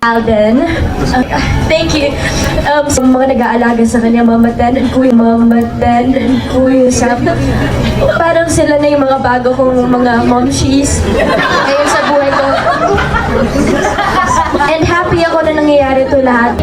Alden. Uh, thank you. Um, sa mga nag-aalaga sa kanya, Mama Ten and Kuya Mama Ten and Kuya Sam. Parang sila na yung mga bago kong mga momshies ngayon sa buhay ko. And happy ako na nangyayari to lahat.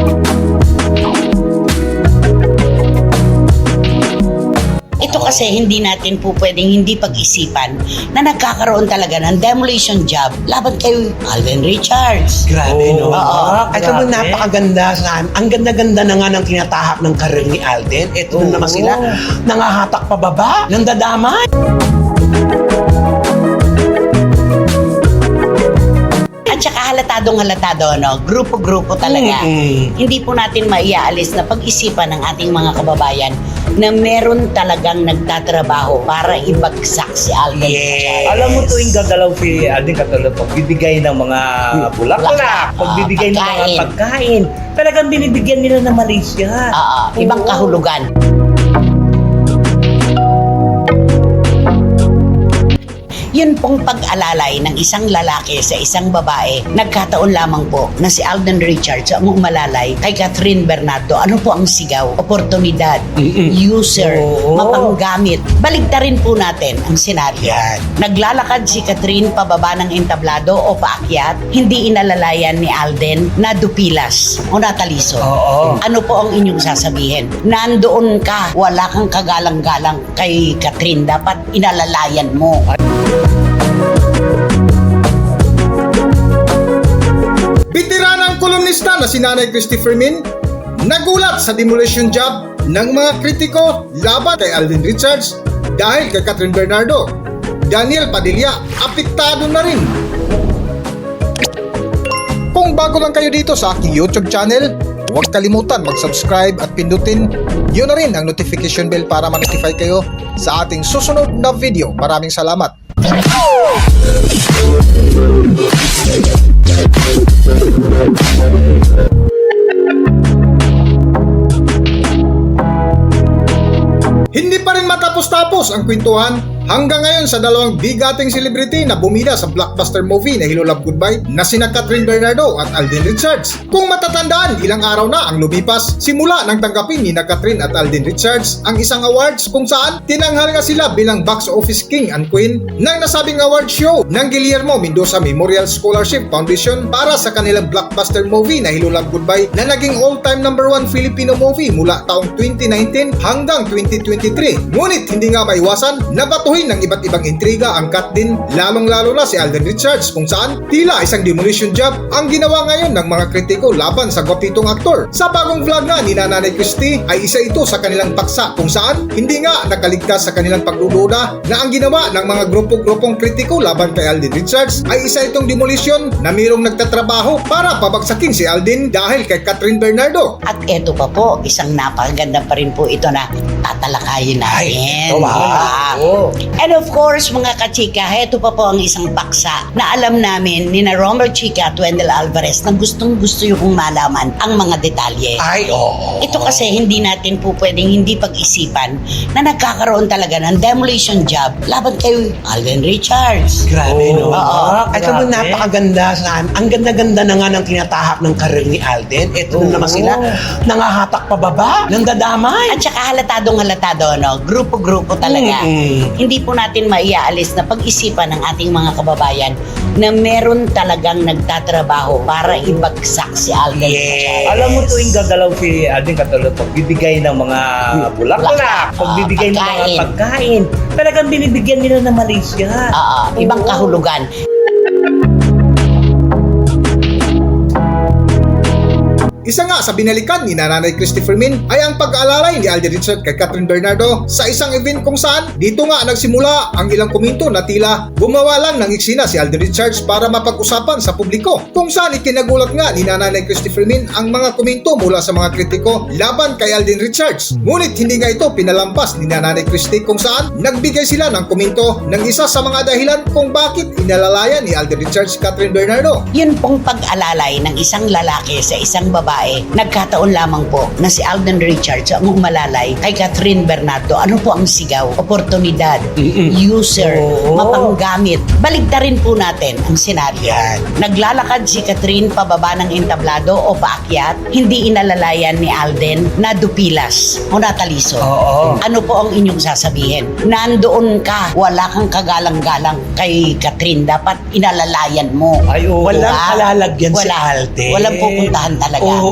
Kasi hindi natin po pwedeng hindi pag-isipan na nagkakaroon talaga ng demolition job laban kay Alden Richards. Grabe, no? Oo, Ay, kamo grabe. napakaganda. Sa, ang ganda-ganda na nga ng tinatahak ng karir ni Alden. Ito na naman sila. Nangahatak pababa. Nandadamay. At saka halatadong halatado, no? Grupo-grupo talaga. Mm-mm. Hindi po natin maiaalis na pag-isipan ng ating mga kababayan na meron talagang nagtatrabaho para ibagsak si Alden Yes. Alam mo tuwing gagalaw si Alden Catolo, pagbibigay ng mga Bulaklak. pagbibigay ng mga Pagkain. talagang binibigyan nila ng Malaysia. Oo, ibang Oo. kahulugan. Yun pong pag-alalay ng isang lalaki sa isang babae, nagkataon lamang po na si Alden Richards ang umalalay kay Catherine Bernardo. Ano po ang sigaw? Oportunidad, Mm-mm. user, Oo. mapanggamit. Baligtarin po natin ang senaryo. Yan. Naglalakad si Catherine pababa ng entablado o paakyat, hindi inalalayan ni Alden na dupilas o nataliso. Oo. Ano po ang inyong sasabihin? Nandoon ka, wala kang kagalang-galang kay Catherine. Dapat inalalayan mo. Bitiranang kolumnista na si Nanay Christopher Min nagulat sa demolition job ng mga kritiko laban kay Alvin Richards dahil kay Catherine Bernardo. Daniel Padilla, apektado na rin. Kung bago lang kayo dito sa aking YouTube channel, huwag kalimutan mag-subscribe at pindutin yun na rin ang notification bell para ma-notify kayo sa ating susunod na video. Maraming salamat. Hindi pa rin matapos-tapos ang kwentuhan hanggang ngayon sa dalawang bigating celebrity na bumida sa blockbuster movie na Hello Goodbye na sina Catherine Bernardo at Alden Richards. Kung matatandaan, ilang araw na ang lumipas simula nang tanggapin ni na Catherine at Alden Richards ang isang awards kung saan tinanghal nga sila bilang box office king and queen ng nasabing award show ng Guillermo Mendoza Memorial Scholarship Foundation para sa kanilang blockbuster movie na Hello Goodbye na naging all-time number one Filipino movie mula taong 2019 hanggang 2023. Ngunit hindi nga maiwasan na batuhin ng iba't ibang intriga ang cut din lalong-lalo na si Alden Richards kung saan tila isang demolition job ang ginawa ngayon ng mga kritiko laban sa gwapitong aktor. Sa bagong vlog nga ni Nanay Christie ay isa ito sa kanilang paksa kung saan hindi nga nakaligtas sa kanilang pagdududa na ang ginawa ng mga grupo-grupong kritiko laban kay Alden Richards ay isa itong demolition na mayroong nagtatrabaho para pabagsakin si Alden dahil kay Catherine Bernardo. At eto pa po, isang napakaganda pa rin po ito na tatalakayin natin. Ay, ito ba? Ah. And of course, mga kachika, ito pa po ang isang paksa na alam namin ni na Romer Chica at Wendell Alvarez na gustong gusto yung malaman ang mga detalye. Ay, oo. Ito kasi hindi natin po pwedeng hindi pag-isipan na nagkakaroon talaga ng demolition job laban kay Alden Richards. Grabe, no? Oo. Ay, kamo Grabe. napakaganda. Sa, ang ganda-ganda na nga ng tinatahak ng karir ni Alden. Ito na naman sila. Nangahatak pababa. Nandadamay. At saka halatadong halatado, no? Grupo-grupo talaga. Mm-mm. Hindi po natin maiaalis na pag-isipan ng ating mga kababayan na meron talagang nagtatrabaho para ibagsak si Alden Yes. Alam mo tuwing gagalaw si Alden Catolo, pagbibigay ng mga bulaklak, Bulaklak. pagbibigay ng mga Pagkain. pagkain, talagang binibigyan nila ng Malaysia. Oo, ibang Oo. kahulugan. Isa nga sa binalikan ni Nanay Christopher Min ay ang pag-aalalay ni Alden Richard kay Catherine Bernardo sa isang event kung saan dito nga nagsimula ang ilang komento na tila gumawa lang ng eksena si Alden Richards para mapag-usapan sa publiko kung saan ikinagulat nga ni Nanay Christopher Min ang mga komento mula sa mga kritiko laban kay Alden Richards. Ngunit hindi nga ito pinalampas ni Nanay Christie kung saan nagbigay sila ng komento ng isa sa mga dahilan kung bakit inalalayan ni Alden Richards Catherine Bernardo. Yun pong pag-alalay ng isang lalaki sa isang babae babae, nagkataon lamang po na si Alden Richards ang umalalay kay Catherine Bernardo. Ano po ang sigaw? Oportunidad, user, Oo. mapanggamit. Baligtarin po natin ang senaryo. Naglalakad si Catherine pababa ng entablado o paakyat, hindi inalalayan ni Alden na dupilas o nataliso. Oo. Ano po ang inyong sasabihin? Nandoon ka, wala kang kagalang-galang kay Catherine. Dapat inalalayan mo. Ay, oo. Walang kalalagyan si. Alden. Walang pupuntahan talaga. Oo.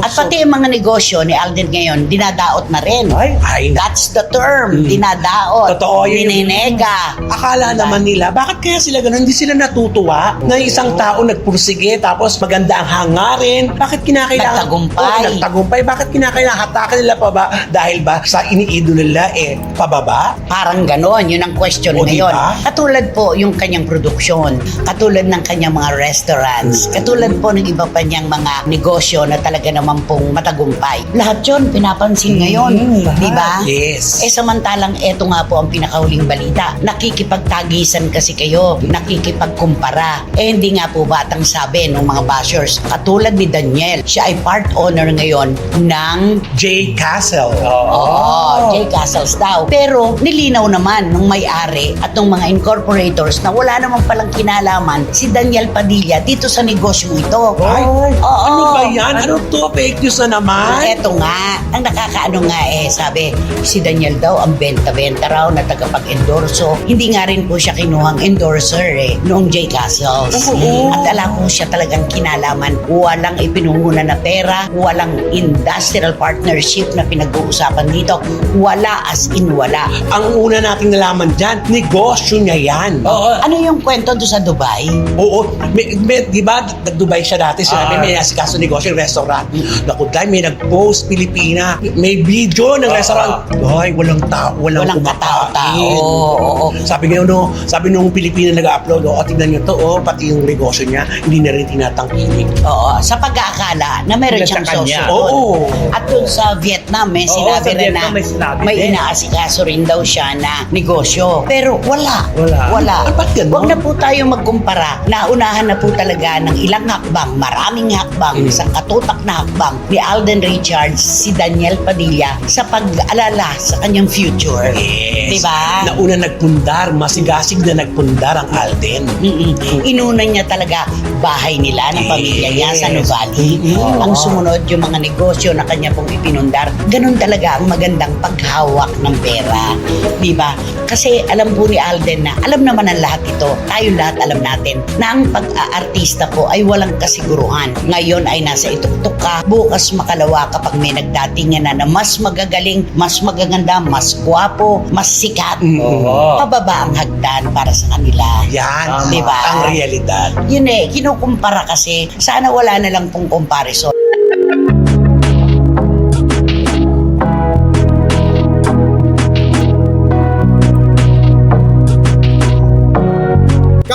At pati yung mga negosyo ni Alden ngayon, dinadaot na rin. Ay, Ay, That's the term. Dinadaot. Totoo yun. Dininega. Akala naman nila, bakit kaya sila ganun? Hindi sila natutuwa na yung isang tao nagpursige tapos maganda ang hangarin. Bakit kinakailangan? Nagtagumpay. Oo, nagtagumpay. Bakit kinakailangan hatakan nila pa ba? Dahil ba sa iniidolo nila eh, pababa? Parang ganon, yun ang question O, ngayon. diba? Katulad po yung kanyang produksyon, katulad ng kanyang mga restaurants, katulad po ng iba pa niyang mga negosyo na talaga naman pong matagumpay. Lahat yun pinapansin ngayon, Mm, lahat. di ba? Yes. Eh samantalang eto nga po ang pinakahuling balita. Nakikipagtagisan kasi kayo, nakikipagkumpara. Eh hindi nga po batang sabi ng mga bashers. Katulad ni Daniel, siya ay part owner ngayon ng Jay Castle. Oo. Oh, Jay Castles daw. Pero nilinaw naman nung may-ari at ng mga incorporators na wala naman palang kinalaman si Daniel Padilla dito sa negosyong ito. Ay, Oo. ano ba yan? Ano to? Fake news na naman? Eto nga, ang nakakaano nga eh, sabi, si Daniel daw ang benta-benta raw na tagapag-endorso. Hindi nga rin po siya kinuhang endorser eh, noong J. Castles. Oo. At alam po siya talagang kinalaman. Walang ipinunguna na pera, walang industrial partnership na pinag-uusapan dito. Wala as in wala. Ang una nating nalaman dyan, negosyo niya yan. Oo. Ano yung kwento doon sa Dubai? Oo, may, may, di ba, nag-Dubai siya dati, sinabi Ah. may asikaso negosyo, restaurant. Naku, dahil may nag-post Pilipina, may video ng Ah. restaurant. Ay, walang tao, walang, Walang kumakain. Oo, oo. Sabi ngayon, no, sabi nung Pilipina nag-upload, oh, tingnan nyo to, oh, pati yung negosyo niya, hindi na rin tinatangkilik. Oo, sa pag-aakala na meron siyang sosyo. Oo. At doon sa Vietnam, may Oo, sinabi rin na may sinabi may inaasikaso rin daw siya na negosyo. Pero wala. Wala. Wala. Ah, ba't ganun? Huwag na po tayo magkumpara. Naunahan na po talaga ng ilang hakbang, maraming hakbang, Mm. isang katutak na hakbang ni Alden Richards, si Daniel Padilla sa pag-alala sa kanyang future. Yes. Diba? Nauna nagpundar, masigasig na nagpundar ang Alden. Mm-mm. Inuna niya talaga bahay nila ng pamilya niya sa Yes. Nuvali. Mm-mm. Ang sumunod yung mga negosyo na kanya pong ipinundar. Ganun talaga ang magandang paghawak ng pera. Di ba? Kasi alam po ni Alden na alam naman ang lahat ito. Tayo lahat alam natin na ang pag-aartista po ay walang kasiguruhan. Ngayon ay nasa ituktok ka. Bukas makalawa kapag may nagdatingan na na mas magagaling, mas magaganda, mas gwapo, mas sikat. Oo. Pababa ang hagdan para sa kanila. Yan, Tama. Diba? ang realidad. Yun eh, kinukumpara kasi. Sana wala na lang pong comparison.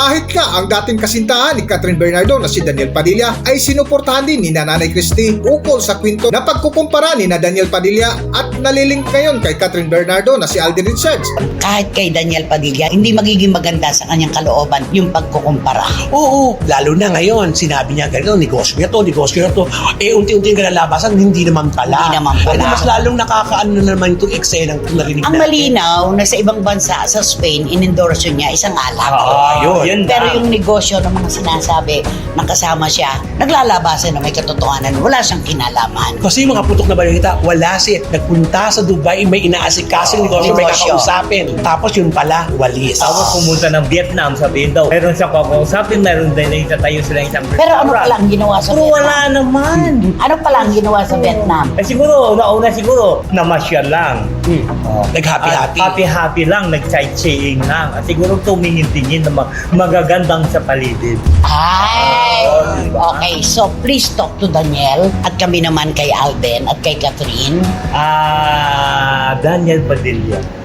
Kahit nga ang dating kasintahan ni Catherine Bernardo na si Daniel Padilla ay sinuportahan din ni Nanay Christie ukol sa kwento na pagkukumpara ni na Daniel Padilla at nalilink ngayon kay Catherine Bernardo na si Alden Richards. Kahit kay Daniel Padilla, hindi magiging maganda sa kanyang kalooban yung pagkukumpara. Oo, lalo na ngayon, sinabi niya ganito, negosyo niya to, negosyo niya to. Eh, unti-unti yung kalalabasan, hindi naman pala. Hindi naman pala. Ano, mas lalong nakakaano na naman itong eksena ng narinig Ang natin. malinaw na sa ibang bansa, sa Spain, inendorso niya isang alak. Oo, yun. Yun Pero lang. yung negosyo ng mga sinasabi na kasama siya, naglalabasan na may katotohanan, wala siyang kinalaman. Kasi yung mga putok na balita, wala si nagpunta sa Dubai, may inaasikasong negosyo, may Negosyo. kakausapin. Tapos yun pala, walis. Tapos pumunta ng Vietnam, sabihin daw, meron siyang kakausapin, meron din na itatayo sila isang Pero ano pala ang ginawa sa Pero Vietnam? wala naman. Ano pala ang ginawa sa Vietnam? Eh siguro, nauna siguro, namasyal lang. Hmm. Oh. Nag-happy-happy. Happy-happy lang, nag-sightseeing lang. At siguro tumingin-tingin na mag- magagandang sa paligid. Ay! Okay, so please talk to Daniel at kami naman kay Alden at kay Catherine. Ah, Daniel Padilla.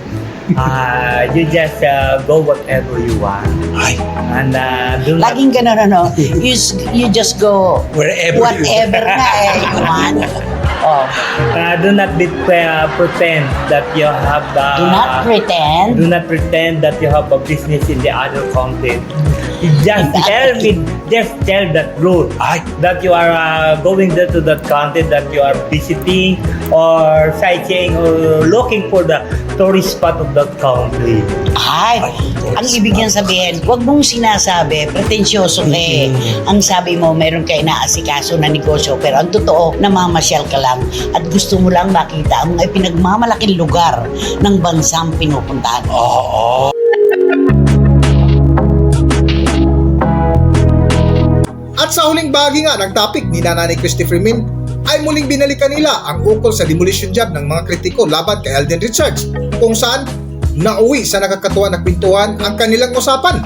Ah, you just uh, go whatever you want. Ay, And uh, do not Laging ganun ano, you, s- you just go wherever you whatever na eh, you want. Oh, Uh, do not be, uh, pretend that you have uh, do not pretend. do not pretend that you have a business in the other country Just tell me, just tell the truth. Ay, That you are uh, going there to that country, that you are visiting or sightseeing or looking for the tourist spot of that country. Ay, ang ibig niyang sabihin, huwag mong sinasabi, pretensyoso ka eh. Mm-hmm. Ang sabi mo, meron kayo naasikaso na negosyo, pero ang totoo, namamasyal ka lang at gusto mo lang makita ang mga pinagmamalaking lugar ng bansang pinupuntahan. oo. At sa huling bahagi nga ng topic ni Nanay Christopher Min ay muling binalikan nila ang ukol sa demolition job ng mga kritiko laban kay Alden Richards kung saan nauwi sa nakakatuwa na kwentuhan ang kanilang usapan.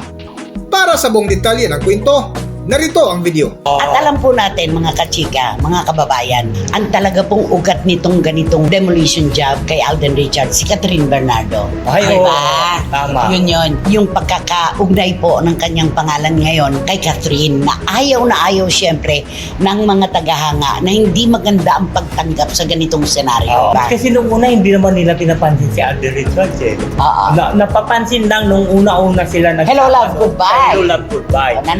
Para sa buong detalye ng kwento, narito ang video. At alam po natin mga kachika, mga kababayan, ang talaga pong ugat nitong ganitong demolition job kay Alden Richards, si Catherine Bernardo. Ay, diba? oo. Tama. Yun yun. Yung pagkakaugnay po ng kanyang pangalan ngayon kay Catherine na ayaw na ayaw siyempre ng mga tagahanga na hindi maganda ang pagtanggap sa ganitong senaryo. Oh, kasi nung una, hindi naman nila pinapansin si Alden Richards eh. Oo. Na, napapansin lang nung una-una sila nag- Hello, love, goodbye. Hello, love, goodbye. na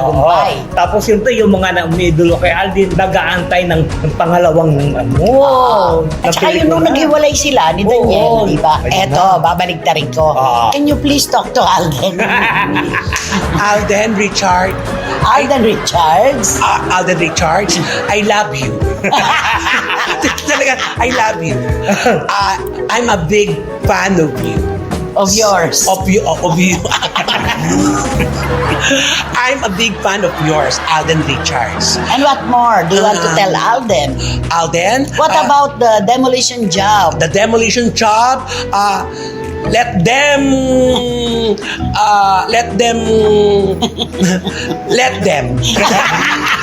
napakat Oo. Tapos yun to, yung mga na umidolo kay Alden, nag-aantay ng, ng pangalawang ano. Oo. na At saka yun nung naghiwalay sila ni Oo. Daniel, di ba? Ayun Eto, babalik ta rin ko. Oo. Can you please talk to Alden? Alden Richard, Alden Richards? uh, Alden Richards, I love you. Talaga, I love you. Uh, I'm a big fan of you. Of yours. Of you, of you. I'm a big fan of yours, Alden Richards. And what more do you want to tell Alden? Alden, What uh, about the demolition job? the demolition job? Uh, let them, uh, let them, let them.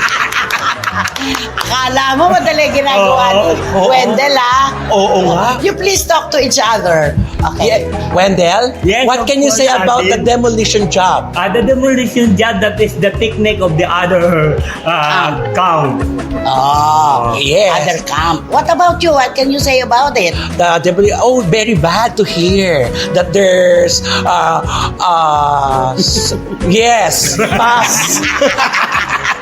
Akala mo madali ginagawa ni Oo, oo. Wendell, ha? Oo nga. You please talk to each other. Okay. Yeah, Wendell, Yes, what of can you course, say about the demolition job? Uh, the demolition job, that is the technique of the other uh, count. Oh, Yes. Other camp. What about you? What can you say about it? The demoli- oh, very bad to hear that there's uh uh s- yes, pass.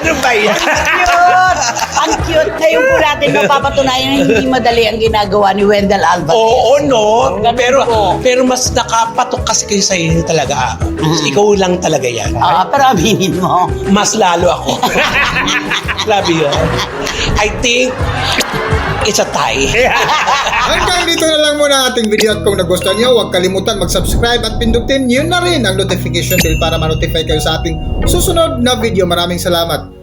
ano ba yan? cute! Ang cute! Ngayon po natin mapapatunayan na hindi madali ang ginagawa ni Wendell Alvarez. Oo, no. Ganun Pero po. pero mas nakapatok kasi kayo sa inyo talaga. Ikaw lang talaga yan. Ah, pero aminin mo. Mas lalo ako. Grabe yun. I think it's a tie. Hanggang dito na lang muna ating video at kung nagustuhan nyo, huwag kalimutan mag-subscribe at pindutin yun na rin ang notification bell para ma-notify kayo sa ating susunod na video. Maraming salamat.